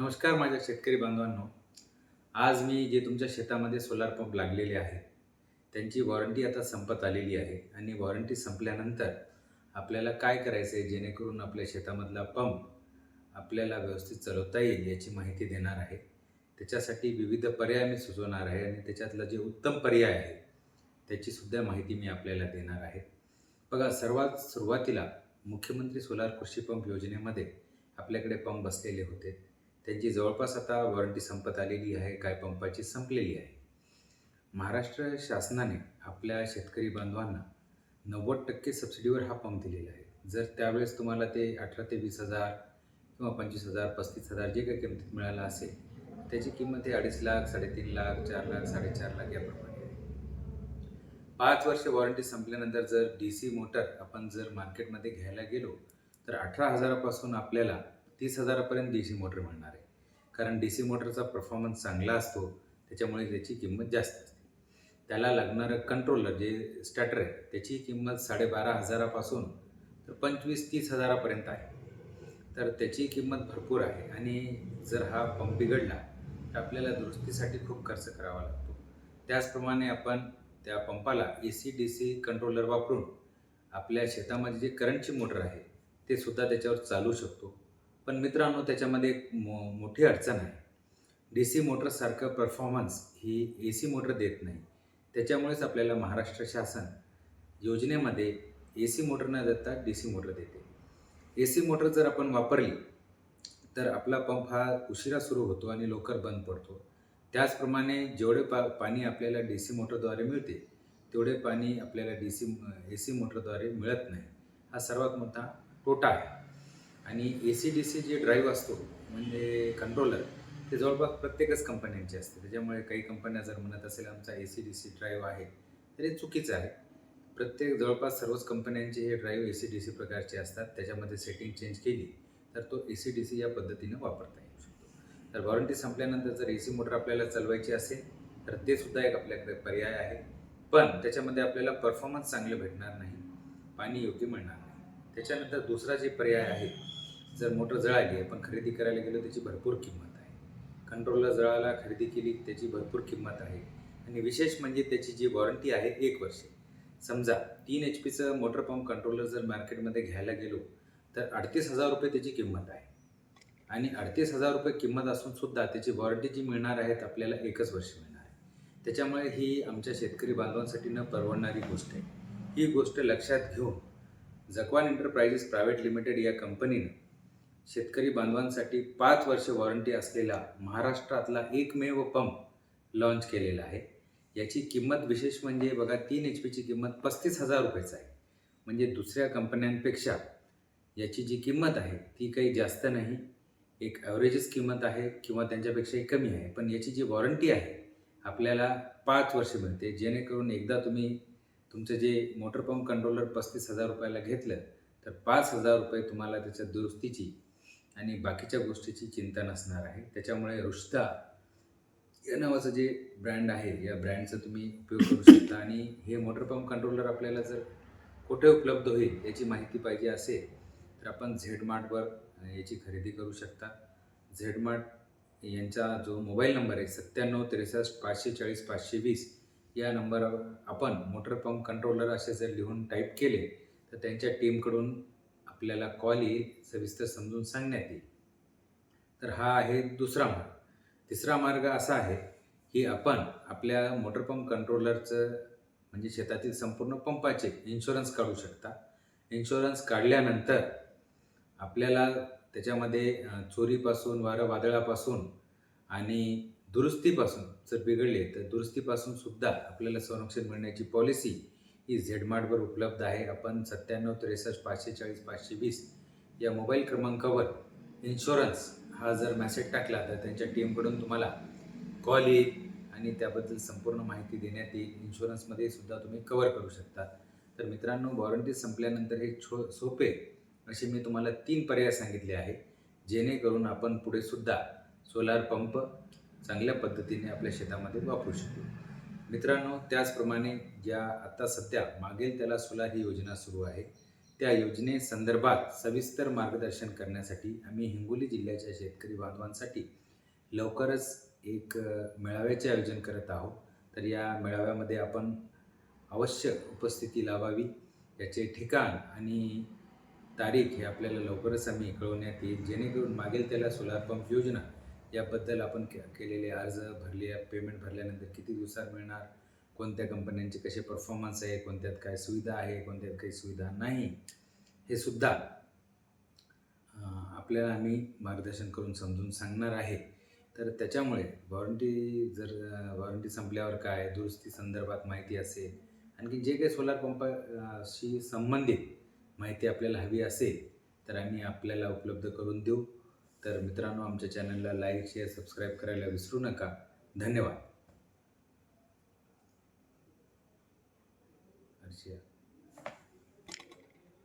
नमस्कार माझ्या शेतकरी बांधवांनो. आज मी जे तुमच्या शेतामध्ये सोलार पंप लागलेले आहेत त्यांची वॉरंटी आता संपत आलेली आहे आणि वॉरंटी संपल्यानंतर आपल्याला काय करायचं आहे जेणेकरून आपल्या शेतामधला पंप आपल्याला व्यवस्थित चालवता येईल याची माहिती देणार आहे. त्याच्यासाठी विविध पर्याय मी सुचवणार आहे आणि त्याच्यातलं जे उत्तम पर्याय आहे त्याचीसुद्धा माहिती मी आपल्याला देणार आहे. बघा सर्वात सुरुवातीला मुख्यमंत्री सोलार कृषी पंप योजनेमध्ये आपल्याकडे पंप बसलेले होते. त्यांची जवळपास आता वॉरंटी संपत आलेली आहे काय पंपाची संपलेली आहे. महाराष्ट्र शासनाने आपल्या शेतकरी बांधवांना नव्वद टक्के सबसिडीवर हा पंप दिलेला आहे. जर त्यावेळेस तुम्हाला ते अठरा ते वीस हजार किंवा पंचवीस हजार पस्तीस हजार जे काही किमतीत मिळालं असेल त्याची किंमत ही अडीच लाख साडेतीन लाख चार लाख साडेचार लाख याप्रमाणे पाच वर्ष वॉरंटी संपल्यानंतर जर डी सी मोटर आपण जर मार्केटमध्ये घ्यायला गेलो तर अठरा हजारापासून आपल्याला तीस हजारापर्यंत डी सी मोटर मिळणार आहे. कारण डी सी मोटरचा परफॉर्मन्स चांगला असतो त्याच्यामुळे त्याची किंमत जास्त असते. त्याला लागणारं कंट्रोलर जे स्टार्टर आहे त्याची किंमत साडेबारा हजारापासून तर पंचवीस तीस हजारापर्यंत आहे. तर त्याची किंमत भरपूर आहे आणि जर हा पंप बिघडला तर आपल्याला दुरुस्तीसाठी खूप खर्च करावा लागतो. त्याचप्रमाणे आपण त्या पंपाला A C D C controller वापरून आपल्या शेतामध्ये जे करंटची मोटर आहे ते सुद्धा त्याच्यावर चालू शकतो. पण मित्रांनो त्याच्यामध्ये एक मो मोठी अडचण आहे. डी सी मोटरसारखं परफॉर्मन्स ही ए सी मोटर देत नाही. त्याच्यामुळेच आपल्याला महाराष्ट्र शासन योजनेमध्ये ए सी मोटर न देता डी सी मोटर देते. ए सी मोटर जर आपण वापरली तर आपला पंप हा उशिरा सुरू होतो आणि लवकर बंद पडतो. त्याचप्रमाणे जेवढे पा पाणी आपल्याला डी सी मोटरद्वारे मिळते तेवढे पाणी आपल्याला डी सी ए सी मोटरद्वारे मिळत नाही. हा सर्वात मोठा तोटा आहे. आणि ए सी डी सी जे ड्राईव्ह असतो म्हणजे कंट्रोलर ते जवळपास प्रत्येकच कंपन्यांचे असते. त्याच्यामुळे काही कंपन्या जर म्हणत असेल आमचा A C D C drive आहे तर हे चुकीचं आहे. प्रत्येक जवळपास सर्वच कंपन्यांचे हे drive A C D C प्रकारचे असतात. त्याच्यामध्ये सेटिंग चेंज केली तर तो ए सी डी सी या पद्धतीनं वापरता येऊ शकतो. तर वॉरंटी संपल्यानंतर जर ए सी मोटर आपल्याला चालवायची असेल तर ते सुद्धा एक आपल्याकडे पर्याय आहे. पण त्याच्यामध्ये आपल्याला परफॉर्मन्स चांगले भेटणार नाही पाणी योग्य मिळणार नाही. त्याच्यानंतर दुसरा जे पर्याय आहे जर मोटर जळाली पण खरेदी करायला गेलो त्याची भरपूर किंमत आहे. कंट्रोलर जळाला खरेदी केली त्याची भरपूर किंमत आहे. आणि विशेष म्हणजे त्याची जी वॉरंटी आहे एक वर्ष. समजा तीन एच पीचं मोटर पंप कंट्रोलर जर मार्केटमध्ये घ्यायला गेलो तर अडतीस हजार रुपये त्याची किंमत आहे. आणि अडतीस हजार रुपये किंमत असून सुद्धा त्याची वॉरंटी जी मिळणार आहेत आपल्याला एकच वर्ष मिळणार आहे. त्याच्यामुळे ही आमच्या शेतकरी बांधवांसाठी न परवडणारी गोष्ट आहे. ही गोष्ट लक्षात घेऊन जकवान एंटरप्राइजेस प्रायव्हेट लिमिटेड या कंपनीनं शेतकरी बांधवांसाठी पाच वर्ष वॉरंटी असलेला महाराष्ट्रातला एकमेव पंप लॉन्च केलेला आहे. याची किंमत विशेष म्हणजे बघा तीन एच पीची किंमत पस्तीस हजार रुपयेच आहे. म्हणजे दुसऱ्या कंपन्यांपेक्षा याची जी किंमत आहे ती काही जास्त नाही. एक ॲव्हरेजच किंमत आहे किंवा त्यांच्यापेक्षाही कमी आहे. पण याची जी वॉरंटी आहे आपल्याला पाच वर्ष मिळते. जेणेकरून एकदा तुम्ही तुमचं जे मोटर पंप कंट्रोलर पस्तीस हजार रुपयाला घेतलं तर पाच हजार रुपये तुम्हाला त्याच्या दुरुस्तीची आणि बाकीच्या गोष्टीची चिंता नसणार आहे. त्याच्यामुळे रुष्ता या नावाचं जे ब्रँड आहे या ब्रँडचा तुम्ही उपयोग करू शकता. आणि हे मोटर पंप कंट्रोलर आपल्याला जर कुठे उपलब्ध होईल याची माहिती पाहिजे असेल तर आपण झेड मार्टवर याची खरेदी करू शकता. झेड मार्ट यांचा जो मोबाईल नंबर आहे सत्त्याण्णव त्रेसष्ट पाचशे चाळीस पाचशे वीस या नंबरवर आपण मोटर पंप कंट्रोलर असे जर लिहून टाईप केले तर त्यांच्या टीमकडून आपल्याला कॉल येईल सविस्तर समजून सांगण्यात येईल. तर हा आहे दुसरा मार्ग. तिसरा मार्ग असा आहे की आपण आपल्या मोटर पंप कंट्रोलरचं म्हणजे शेतातील संपूर्ण पंपाचे इन्शुरन्स काढू शकता. इन्शुरन्स काढल्यानंतर आपल्याला त्याच्यामध्ये चोरीपासून वारं वादळापासून आणि दुरुस्तीपासून जर बिघडले तर दुरुस्तीपासून सुद्धा आपल्याला संरक्षण मिळण्याची पॉलिसी ही झेडमार्टवर उपलब्ध आहे. आपण सत्त्याण्णव त्रेसष्ट पाचशे चाळीस पाचशे वीस या मोबाईल क्रमांकावर इन्शुरन्स हा जर मॅसेज टाकला तर त्यांच्या टीमकडून तुम्हाला कॉल येईल आणि त्याबद्दल संपूर्ण माहिती देण्यात येईल. इन्शुरन्समध्ये सुद्धा तुम्ही कवर करू शकता. तर मित्रांनो वॉरंटी संपल्यानंतर हे छो सोपे असे मी तुम्हाला तीन पर्याय सांगितले आहे जेणेकरून आपण पुढे सुद्धा सोलार पंप चांगल्या पद्धतीने आपल्या शेतामध्ये वापरू शकतो मित्रांनो त्याचप्रमाणे ज्या आता सध्या मागेल त्याला सोलार ही योजना सुरू आहे त्या योजनेसंदर्भात सविस्तर मार्गदर्शन करण्यासाठी आम्ही हिंगोली जिल्ह्याच्या शेतकरी बांधवांसाठी लवकरच एक मेळाव्याचे आयोजन करत आहोत. तर या मेळाव्यामध्ये आपण अवश्य उपस्थिती लावावी याचे ठिकाण आणि तारीख हे आपल्याला लवकरच आम्ही कळवण्यात येईल. जेणेकरून मागेल त्याला सोलार पंप योजना याबद्दल आपण के केलेले अर्ज भरले पेमेंट भरल्यानंतर किती दिवसात मिळणार? कोणत्या कंपन्यांचे कसे परफॉर्मन्स आहे? कोणत्यात काय सुविधा आहे? कोणत्यात काही सुविधा नाही? हे सुद्धा आपल्याला आम्ही मार्गदर्शन करून समजून सांगणार आहे. तर त्याच्यामुळे वॉरंटी जर वॉरंटी संपल्यावर काय? दुरुस्ती संदर्भात माहिती असेल आणखी जे काही सोलार पंपाशी संबंधित माहिती आपल्याला हवी असेल तर आम्ही आपल्याला उपलब्ध करून देऊ. तर मित्रांनो आमच्या चॅनलला लाईक शेअर सबस्क्राईब करायला विसरू नका. धन्यवाद. हर्षिया.